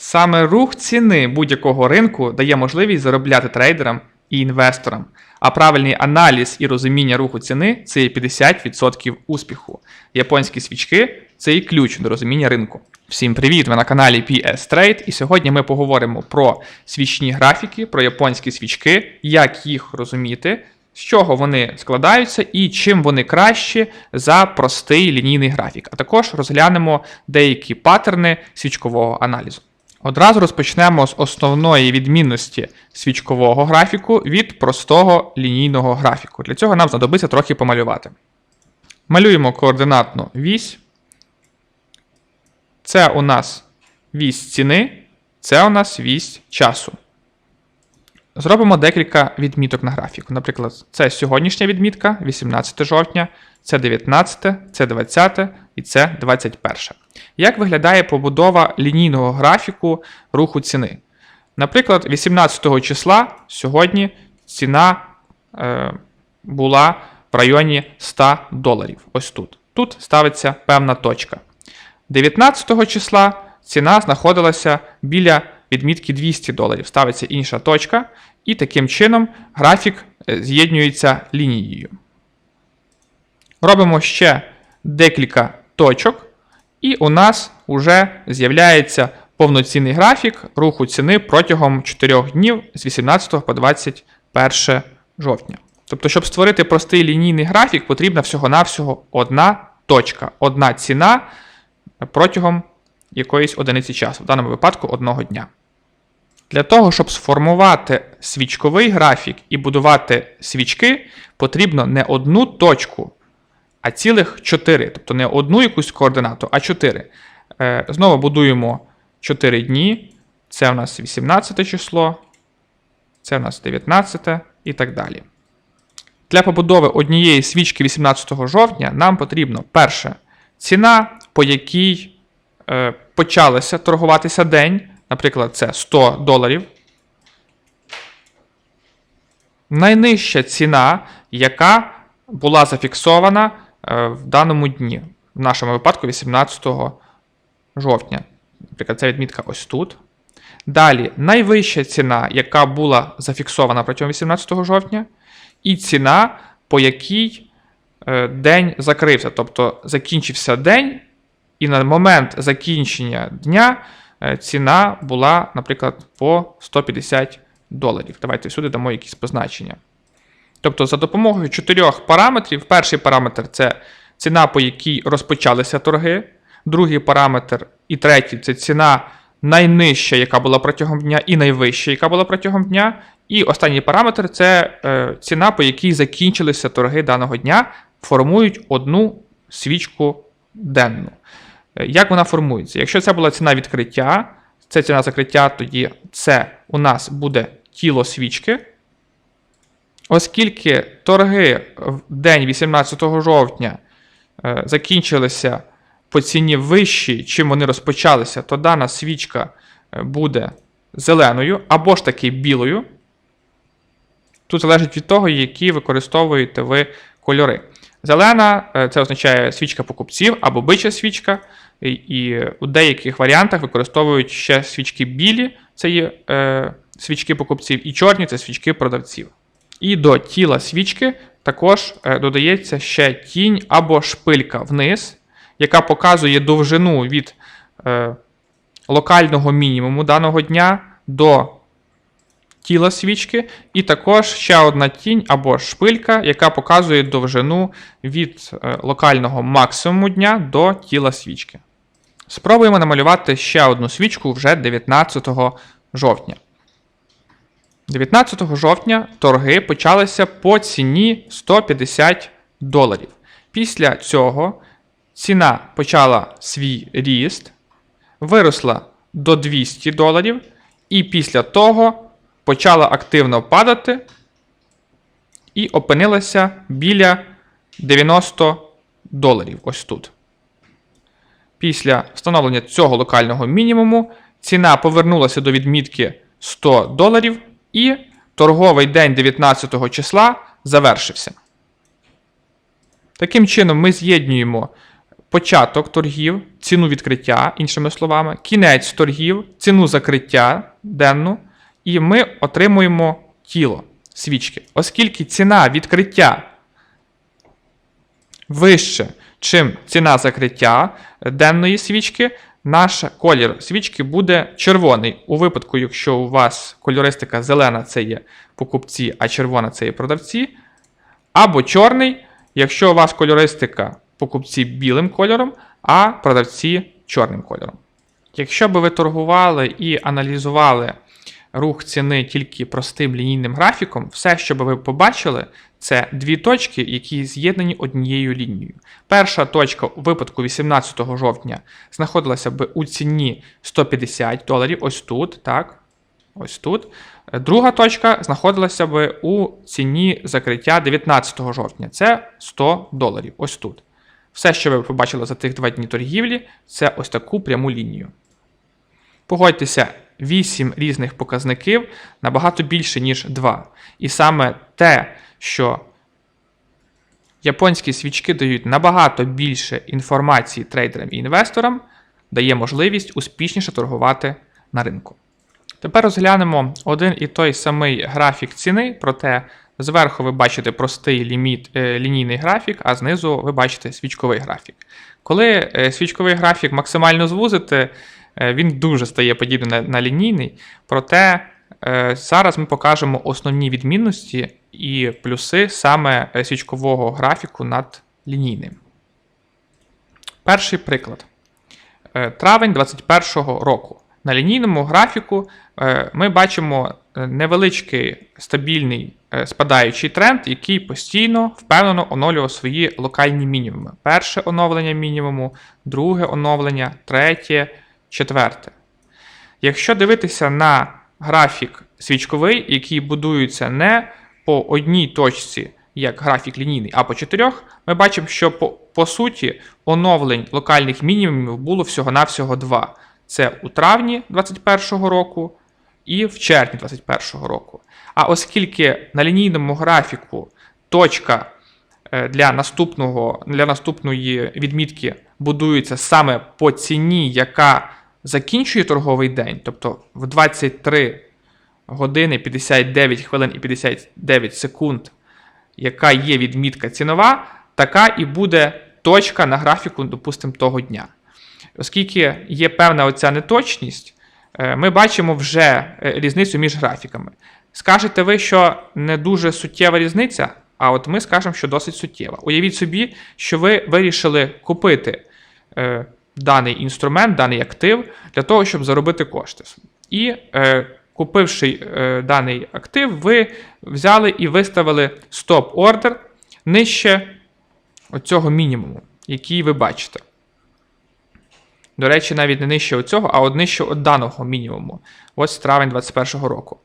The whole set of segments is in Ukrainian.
Саме рух ціни будь-якого ринку дає можливість заробляти трейдерам і інвесторам. А правильний аналіз і розуміння руху ціни це є 50% успіху. Японські свічки це і ключ до розуміння ринку. Всім привіт! Ви на каналі PS Trade, і сьогодні ми поговоримо про свічні графіки, про японські свічки, як їх розуміти, з чого вони складаються і чим вони кращі за простий лінійний графік. А також розглянемо деякі паттерни свічкового аналізу. Одразу розпочнемо з основної відмінності свічкового графіку від простого лінійного графіку. Для цього нам знадобиться трохи помалювати. Малюємо координатну вісь. Це у нас вісь ціни, це у нас вісь часу. Зробимо декілька відміток на графіку. Наприклад, це сьогоднішня відмітка, 18 жовтня, це 19, це 20 і це 21. Як виглядає побудова лінійного графіку руху ціни? Наприклад, 18 числа сьогодні ціна е, була в районі 100 доларів. Ось тут. Тут ставиться певна точка. 19 числа ціна знаходилася біля відмітки 200 доларів. Ставиться інша точка, і таким чином графік е, з'єднується лінією. Робимо ще декілька точок, і у нас вже з'являється повноцінний графік руху ціни протягом 4 днів з 18 по 21 жовтня. Тобто, щоб створити простий лінійний графік, потрібна всього-навсього одна точка, одна ціна протягом якоїсь одиниці часу, в даному випадку одного дня. Для того, щоб сформувати свічковий графік і будувати свічки, потрібно не одну точку, а цілих 4. Тобто не одну якусь координату, а 4. Е, знову будуємо 4 дні. Це у нас 18 число, це у нас 19 і так далі. Для побудови однієї свічки 18 жовтня нам потрібно перше ціна, по якій е, почалося торгуватися день. Наприклад, це 100 доларів. Найнижча ціна, яка була зафіксована в даному дні, в нашому випадку 18 жовтня. Наприклад, ця відмітка ось тут. Далі найвища ціна, яка була зафіксована протягом 18 жовтня, і ціна, по якій е, день закрився. Тобто закінчився день, і на момент закінчення дня е, ціна була, наприклад, по 150 доларів. Давайте сюди дамо якісь позначення. Тобто, за допомогою чотирьох параметрів, перший параметр це ціна, по якій розпочалися торги, другий параметр і третій це ціна найнижча, яка була протягом дня, і найвища, яка була протягом дня. І останній параметр це е, ціна, по якій закінчилися торги даного дня, формують одну свічку денну. Е, Як вона формується? Якщо це була ціна відкриття, це ціна закриття, тоді це у нас буде тіло свічки. Оскільки торги в день 18 жовтня е, закінчилися по ціні вищій, чим вони розпочалися, то дана свічка е, буде зеленою або ж таки білою. Тут залежить від того, які використовуєте ви кольори. Зелена е, це означає свічка покупців або бича свічка. І у деяких варіантах використовують ще свічки білі, це є е, свічки покупців, і чорні це свічки продавців. І до тіла свічки також е, додається ще тінь або шпилька вниз, яка показує довжину від е, локального мінімуму даного дня до тіла свічки, і також ще одна тінь або шпилька, яка показує довжину від е, локального максимуму дня до тіла свічки. Спробуємо намалювати ще одну свічку вже 19 жовтня. 19 жовтня торги почалися по ціні 150 доларів. Після цього ціна почала свій ріст, виросла до 200 доларів, і після того почала активно падати і опинилася біля 90 доларів. Ось тут. Після встановлення цього локального мінімуму ціна повернулася до відмітки 100 доларів, і торговий день 19 числа завершився. Таким чином, ми з'єднуємо початок торгів, ціну відкриття, іншими словами, кінець торгів, ціну закриття денну, і ми отримуємо тіло свічки. Оскільки ціна відкриття вище, чим ціна закриття денної свічки, наш колір свічки буде червоний. У випадку, якщо у вас кольористика зелена це є покупці, а червона це є продавці, або чорний, якщо у вас кольористика покупці білим кольором, а продавці чорним кольором. Якщо би ви торгували і аналізували рух ціни тільки простим лінійним графіком, все, що би ви побачили, це дві точки, які з'єднані однією лінією. Перша точка у випадку 18 жовтня знаходилася б у ціні 150 доларів, ось тут, так? Ось тут. Друга точка знаходилася б у ціні закриття 19 жовтня. Це 100 доларів. Ось тут. Все, що ви побачили за тих два дні торгівлі, це ось таку пряму лінію. Погодьтеся, 8 різних показників набагато більше, ніж 2. І саме те, що японські свічки дають набагато більше інформації трейдерам і інвесторам, дає можливість успішніше торгувати на ринку. Тепер розглянемо один і той самий графік ціни, проте зверху ви бачите простий ліміт, е, лінійний графік, а знизу ви бачите свічковий графік. Коли е, свічковий графік максимально звузите, е, він дуже стає подібним на, на лінійний. Проте е, зараз ми покажемо основні відмінності і плюси саме е, свічкового графіку над лінійним. Перший приклад. Е, Травень 2021 року. На лінійному графіку е, ми бачимо е, невеличкий стабільний е, спадаючий тренд, який постійно впевнено оновлював свої локальні мінімуми. Перше оновлення мінімуму, друге оновлення, третє, четверте. Якщо дивитися на графік свічковий, який будується не по одній точці, як графік лінійний, а по чотирьох, ми бачимо, що по, по суті оновлень локальних мінімумів було всього-навсього два. Це у травні 2021 року і в червні 2021 року. А оскільки на лінійному графіку точка е, для, наступного, для наступної відмітки будується саме по ціні, яка закінчує торговий день, тобто в 23 години 59 хвилин і 59 секунд, яка є відмітка цінова, така і буде точка на графіку, допустимо, того дня. Оскільки є певна оця неточність, е, ми бачимо вже е, різницю між графіками. Скажете ви, що не дуже суттєва різниця, а от ми скажемо, що досить суттєва. Уявіть собі, що ви вирішили купити е, даний інструмент, даний актив для того, щоб заробити кошти. І е, купивши е, даний актив, ви взяли і виставили стоп-ордер нижче оцього мінімуму, який ви бачите. До речі, навіть не нижче оцього, а нижче от даного мінімуму. Ось травень 2021 року.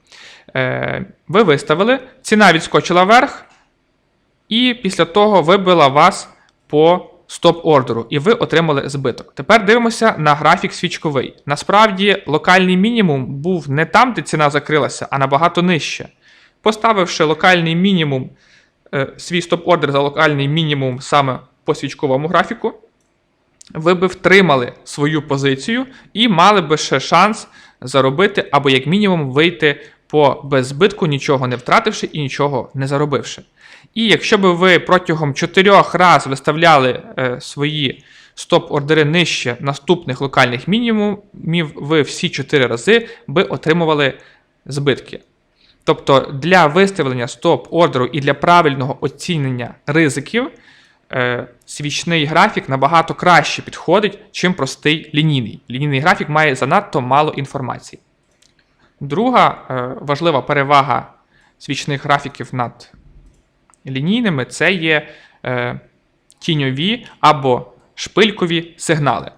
Е, ви виставили, ціна відскочила вверх, і після того вибила вас по стоп-ордеру, і ви отримали збиток. Тепер дивимося на графік свічковий. Насправді, локальний мінімум був не там, де ціна закрилася, а набагато нижче. Поставивши локальний мінімум, е, свій стоп-ордер за локальний мінімум саме по свічковому графіку, ви би втримали свою позицію і мали би ще шанс заробити або, як мінімум, вийти по беззбитку, нічого не втративши і нічого не заробивши. І якщо би ви протягом чотирьох разів виставляли е, свої стоп-ордери нижче наступних локальних мінімумів, ви всі чотири рази би отримували збитки. Тобто для виставлення стоп-ордеру і для правильного оцінення ризиків е, свічний графік набагато краще підходить, чим простий лінійний. Лінійний графік має занадто мало інформації. Друга е, важлива перевага свічних графіків над лінійними це є е, тіньові або шпилькові сигнали.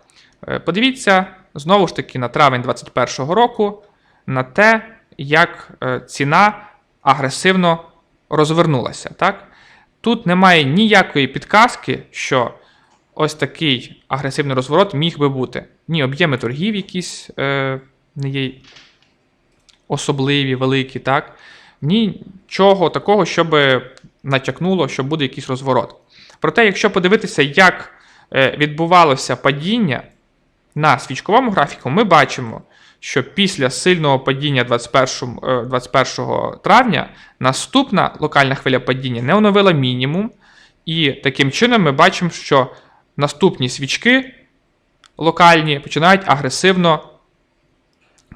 Е, подивіться знову ж таки на травень 2021 року на те, як ціна агресивно розвернулася. Так? Тут немає ніякої підказки, що ось такий агресивний розворот міг би бути. Ні, об'єми торгів якісь е, не є особливі, великі, так? Нічого такого, щоб натякнуло, що буде якийсь розворот. Проте, якщо подивитися, як е, відбувалося падіння на свічковому графіку, ми бачимо, що після сильного падіння 21, е, 21 травня наступна локальна хвиля падіння не оновила мінімум, і таким чином ми бачимо, що наступні свічки локальні починають агресивно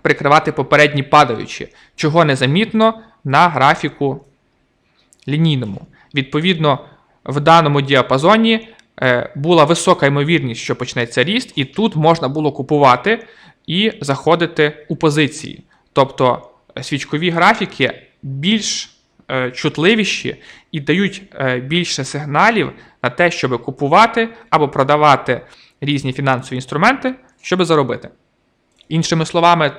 прикривати попередні падаючі, чого незамітно на графіку лінійному. Відповідно, в даному діапазоні е, була висока ймовірність, що почнеться ріст, і тут можна було купувати і заходити у позиції. Тобто е, свічкові графіки більш е, чутливіші і дають більше сигналів на те, щоб купувати або продавати різні фінансові інструменти, щоб заробити. Іншими словами,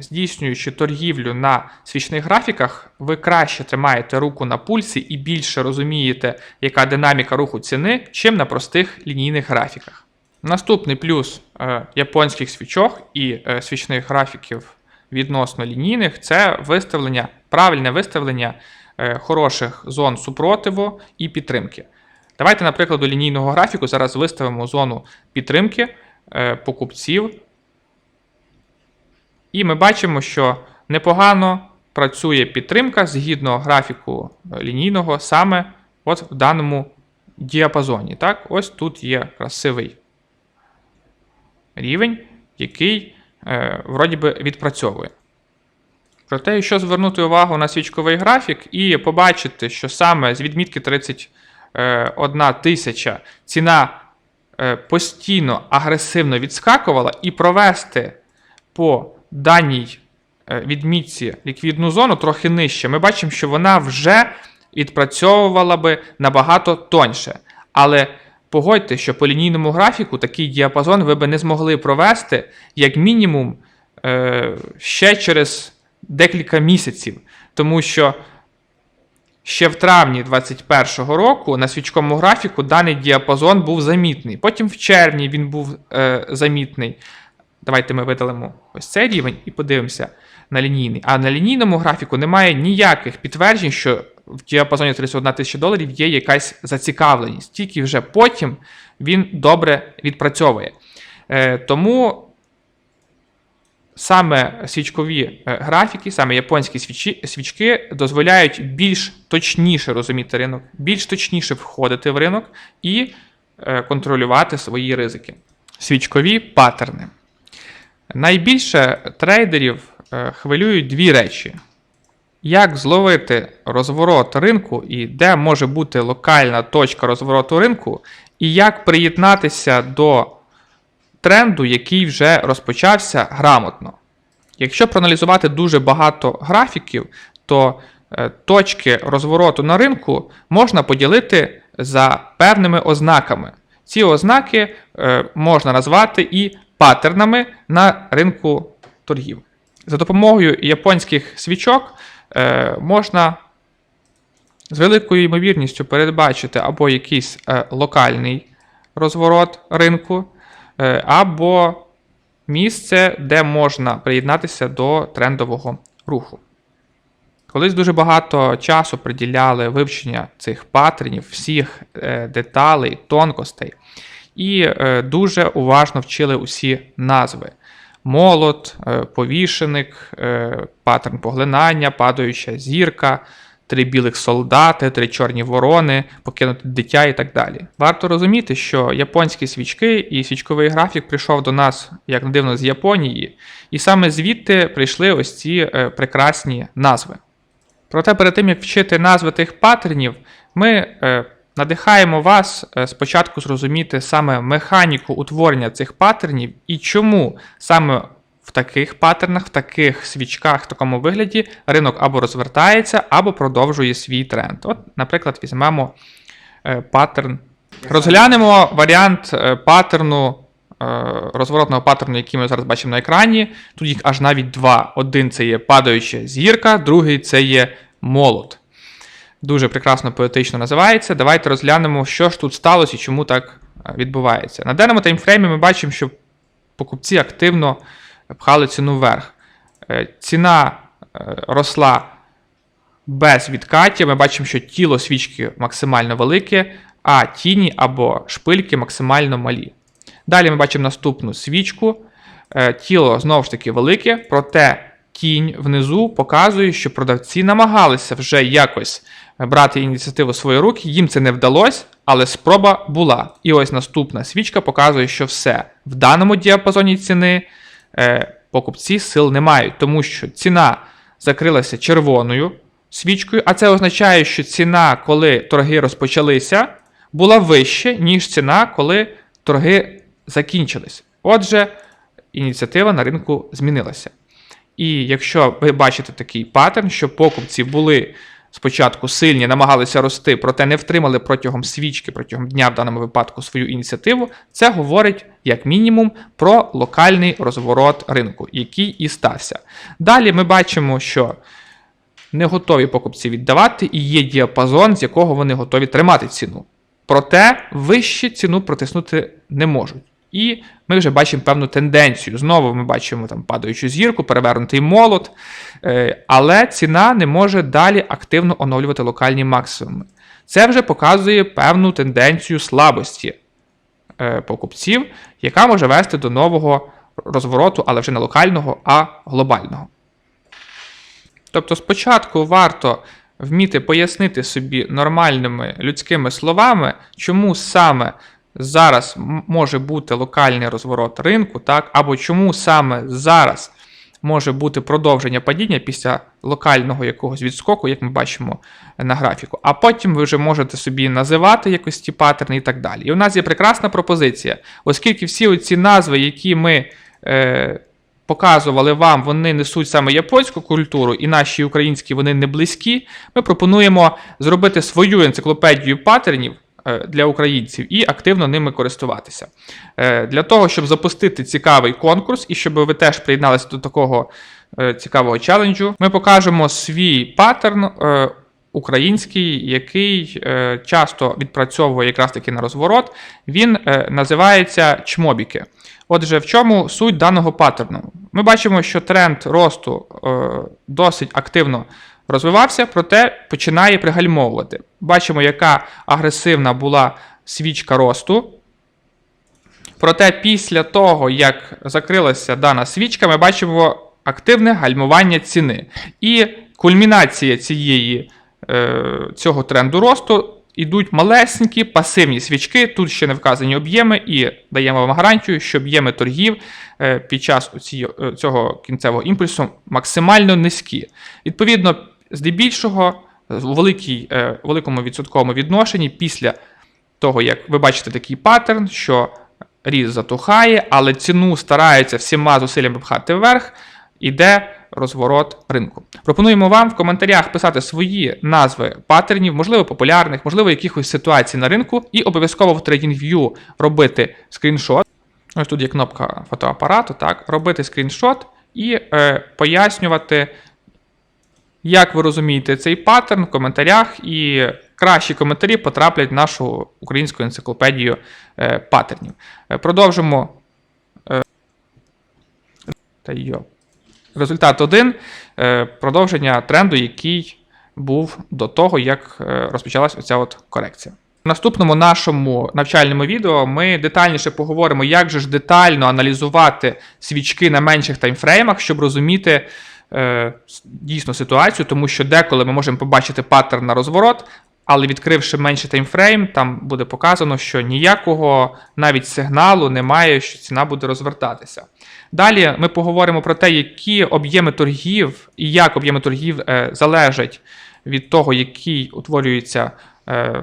здійснюючи торгівлю на свічних графіках, ви краще тримаєте руку на пульсі і більше розумієте, яка динаміка руху ціни, чим на простих лінійних графіках. Наступний плюс е, японських свічок і е, свічних графіків відносно лінійних це виставлення, правильне виставлення е, хороших зон супротиву і підтримки. Давайте, на прикладу лінійного графіку, зараз виставимо зону підтримки покупців і ми бачимо, що непогано працює підтримка згідно графіку е, лінійного саме от в даному діапазоні. Так, ось тут є красивий рівень, який е, вроді би відпрацьовує. Проте, якщо звернути увагу на свічковий графік і побачити, що саме з відмітки 31 тисяча ціна е, постійно агресивно відскакувала, і провести по даній е, відмітці ліквідну зону трохи нижче, ми бачимо, що вона вже відпрацьовувала би набагато тоньше. Але погодьте, що по лінійному графіку такий діапазон ви би не змогли провести як мінімум е, ще через декілька місяців. Тому що ще в травні 2021 року на свічковому графіку даний діапазон був замітний. Потім в червні він був е, замітний. Давайте ми видалимо ось цей рівень і подивимося на лінійний. А на лінійному графіку немає ніяких підтверджень, що в діапазоні 31 тисяча доларів є якась зацікавленість. Тільки вже потім він добре відпрацьовує. Е, тому саме свічкові е, графіки, саме японські свічі, свічки дозволяють більш точніше розуміти ринок, більш точніше входити в ринок і е, контролювати свої ризики. Свічкові паттерни. Найбільше трейдерів е, хвилюють дві речі: як зловити розворот ринку, і де може бути локальна точка розвороту ринку, і як приєднатися до тренду, який вже розпочався грамотно. Якщо проаналізувати дуже багато графіків, то е, точки розвороту на ринку можна поділити за певними ознаками. Ці ознаки е, можна назвати і паттернами на ринку торгів. За допомогою японських свічок е, можна з великою ймовірністю передбачити або якийсь е, локальний розворот ринку, е, або місце, де можна приєднатися до трендового руху. Колись дуже багато часу приділяли вивчення цих паттернів, всіх деталей, тонкостей, і е, дуже уважно вчили усі назви: молот, е, повішеник, е, паттерн поглинання, падаюча зірка, три білих солдати, три чорні ворони, покинути дитя і так далі. Варто розуміти, що японські свічки і свічковий графік прийшов до нас, як не дивно, з Японії, і саме звідти прийшли ось ці прекрасні назви. Проте перед тим, як вчити назви тих паттернів, ми надихаємо вас е, спочатку зрозуміти саме механіку утворення цих паттернів і чому саме в таких паттернах, в таких свічках, в такому вигляді ринок або розвертається, або продовжує свій тренд. От, наприклад, візьмемо е, паттерн. Розглянемо варіант е, паттерну. Розворотного паттерну, який ми зараз бачимо на екрані. Тут їх аж навіть два. Один це є падаюча зірка, другий це є молот. Дуже прекрасно поетично називається. Давайте розглянемо, що ж тут сталося і чому так е, відбувається. На даному таймфреймі ми бачимо, що покупці активно пхали ціну вверх. Е, Ціна е, росла без відкатів. Ми бачимо, що тіло свічки максимально велике, а тіні або шпильки максимально малі. Далі ми бачимо наступну свічку. Тіло знову ж таки велике, проте тінь внизу показує, що продавці намагалися вже якось брати ініціативу в свої руки. Їм це не вдалося, але спроба була. І ось наступна свічка показує, що все в даному діапазоні ціни е, покупці сил не мають, тому що ціна закрилася червоною свічкою, а це означає, що ціна, коли торги розпочалися, була вища, ніж ціна, коли торги закінчились. Отже, ініціатива на ринку змінилася. І якщо ви бачите такий паттерн, що покупці були спочатку сильні, намагалися рости, проте не втримали протягом свічки, протягом дня в даному випадку свою ініціативу, це говорить як мінімум про локальний розворот ринку, який і стався. Далі ми бачимо, що не готові покупці віддавати, і є діапазон, з якого вони готові тримати ціну. Проте вище ціну протиснути не можуть. І ми вже бачимо певну тенденцію. Знову ми бачимо там падаючу зірку, перевернутий молот, е, але ціна не може далі активно оновлювати локальні максимуми. Це вже показує певну тенденцію слабості е, покупців, яка може вести до нового розвороту, але вже не локального, а глобального. Тобто спочатку варто вміти пояснити собі нормальними людськими словами, чому саме зараз може бути локальний розворот ринку, так, або чому саме зараз може бути продовження падіння після локального якогось відскоку, як ми бачимо на графіку. А потім ви вже можете собі називати якось ті паттерни і так далі. І у нас є прекрасна пропозиція, оскільки всі ці назви, які ми. Е, показували вам, вони несуть саме японську культуру, і наші українські вони не близькі. Ми пропонуємо зробити свою енциклопедію паттернів е, для українців і активно ними користуватися. Е, Для того, щоб запустити цікавий конкурс і щоб ви теж приєдналися до такого е, цікавого челенджу, ми покажемо свій паттерн. е, Український, який е, часто відпрацьовує якраз таки на розворот, він е, називається чмобіки. Отже, в чому суть даного паттерну? Ми бачимо, що тренд росту е, досить активно розвивався, проте починає пригальмовувати. Бачимо, яка агресивна була свічка росту. Проте після того, як закрилася дана свічка, ми бачимо активне гальмування ціни. І кульмінація цієї, е, цього тренду росту ідуть малесенькі пасивні свічки. Тут ще не вказані об'єми, і даємо вам гарантію, що об'єми торгів е, під час е, цього кінцевого імпульсу максимально низькі. Відповідно, здебільшого, в великій, е, великому відсотковому відношенні після того, як ви бачите такий паттерн, що ріст затухає, але ціну стараються всіма зусиллями пхати вверх, іде розворот ринку. Пропонуємо вам в коментарях писати свої назви паттернів, можливо, популярних, можливо, якихось ситуацій на ринку, і обов'язково в TradingView робити скріншот. Ось тут є кнопка фотоапарату, так, робити скріншот і е, пояснювати, як ви розумієте цей паттерн в коментарях, і кращі коментарі потраплять в нашу українську енциклопедію е, паттернів. Е, Продовжимо. Е, та йо. Результат 1. Продовження тренду, який був до того, як розпочалась оця от корекція. В наступному нашому навчальному відео ми детальніше поговоримо, як же ж детально аналізувати свічки на менших таймфреймах, щоб розуміти дійсно ситуацію, тому що деколи ми можемо побачити паттерн на розворот, але відкривши менший таймфрейм, там буде показано, що ніякого навіть сигналу немає, що ціна буде розвертатися. Далі ми поговоримо про те, які об'єми торгів і як об'єми торгів е, залежать від того, який утворюється е,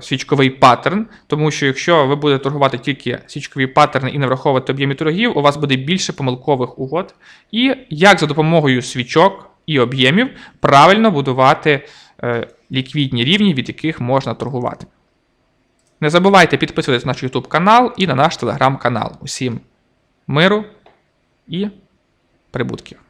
свічковий паттерн. Тому що якщо ви будете торгувати тільки свічкові паттерни і не враховувати об'єми торгів, у вас буде більше помилкових угод. І як за допомогою свічок і об'ємів правильно будувати е, ліквідні рівні, від яких можна торгувати. Не забувайте підписуватись на наш YouTube канал і на наш телеграм канал. Усім миру і прибутків.